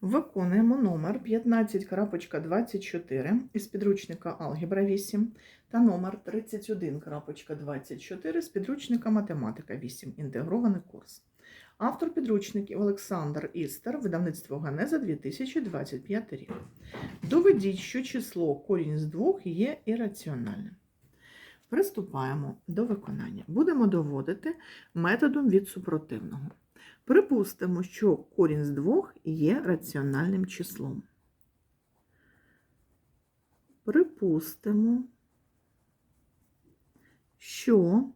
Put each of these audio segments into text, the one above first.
Виконуємо номер 15.24 із підручника Алгебра 8 та номер 31.24 з підручника Математика 8. Інтегрований курс. Автор підручників Олександр Істер, видавництво Ганеза 2025 рік. Доведіть, що число корінь з двох є ірраціональним. Приступаємо до виконання. Будемо доводити методом від супротивного. Припустимо, що корінь з двох є раціональним числом. Припустимо, що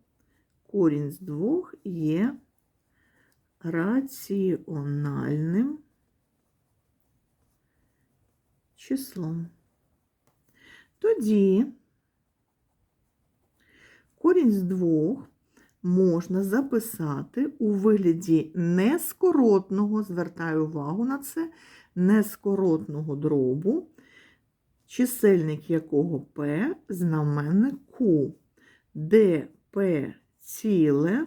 корінь з двох є раціональним числом. Тоді корінь з двох можна записати у вигляді нескоротного, звертаю увагу на це, нескоротного дробу, чисельник якого P, знаменник Q, де P ціле,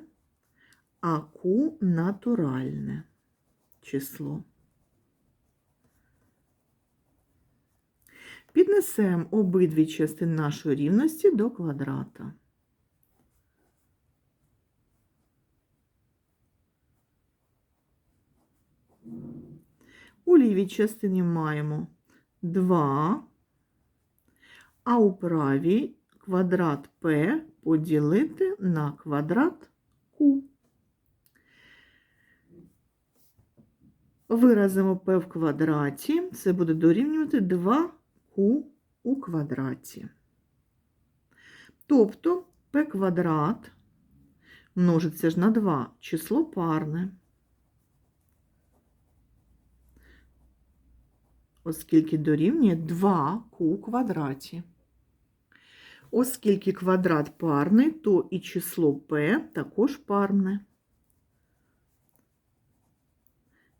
а Q натуральне число. Піднесемо обидві частини нашої рівності до квадрата. У лівій частині маємо 2, а у правій квадрат P поділити на квадрат Q. Виразимо P в квадраті, це буде дорівнювати 2Q у квадраті. Тобто P квадрат множиться ж на 2 число парне. Оскільки дорівнює 2q у квадраті. Оскільки квадрат парний, то і число p також парне.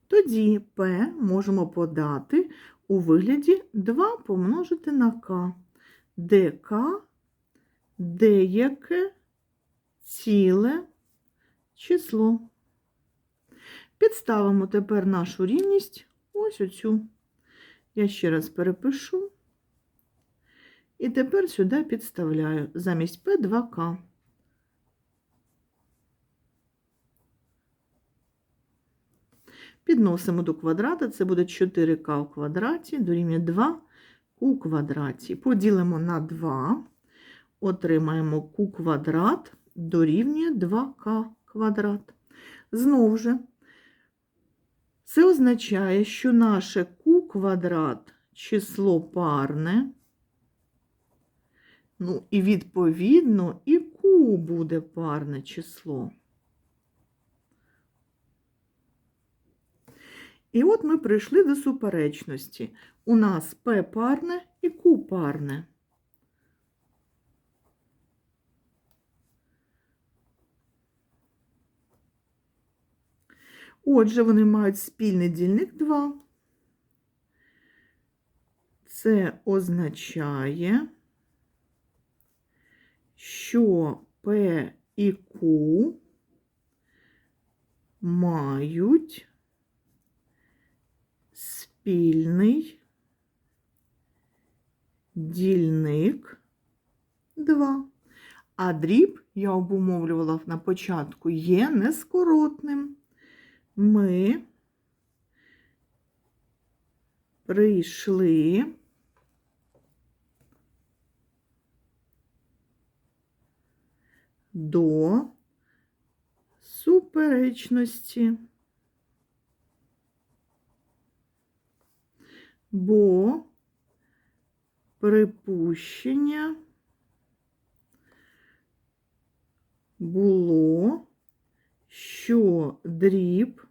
Тоді p можемо подати у вигляді 2 помножити на k, де k деяке ціле число. Підставимо тепер нашу рівність ось оцю. Я ще раз перепишу. І тепер сюди підставляю замість P 2К. Підносимо до квадрата, це буде 4К у квадраті, дорівнює 2 у квадраті. Поділимо на 2, отримаємо Q квадрат дорівнює 2К квадрат. Знову ж, це означає, що наше квадрат число парне, ну і відповідно і Q буде парне число. І от ми прийшли до суперечності. У нас P парне і Q парне. Отже, вони мають спільний дільник 2. Це означає, що P і Q мають спільний дільник 2. А дріб, я обумовлювала на початку, є нескоротним ми прийшли до суперечності, бо припущення було що дріб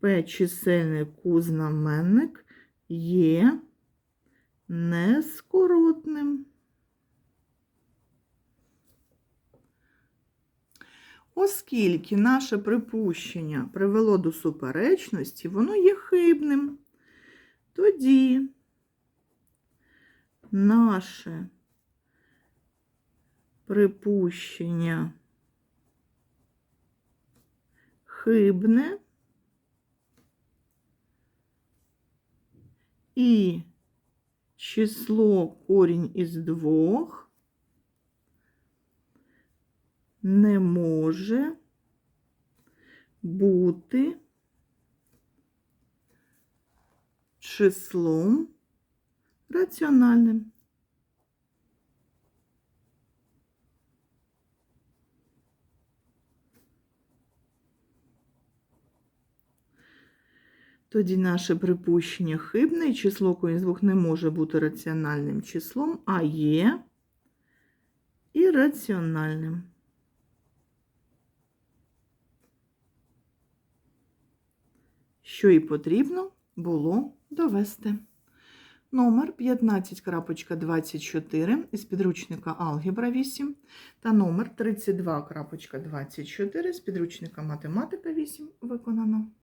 П чисельник Q знаменник є нескоротним. Оскільки наше припущення привело до суперечності, воно є хибним, тоді наше припущення хибне, І число корінь із двох не може бути числом раціональним. Тоді наше припущення хибне, і число корінь з не може бути раціональним числом, а є ірраціональним. Що і потрібно було довести. Номер 15.24 із підручника Алгебра 8 та номер 32.24 з підручника Математика 8 виконано.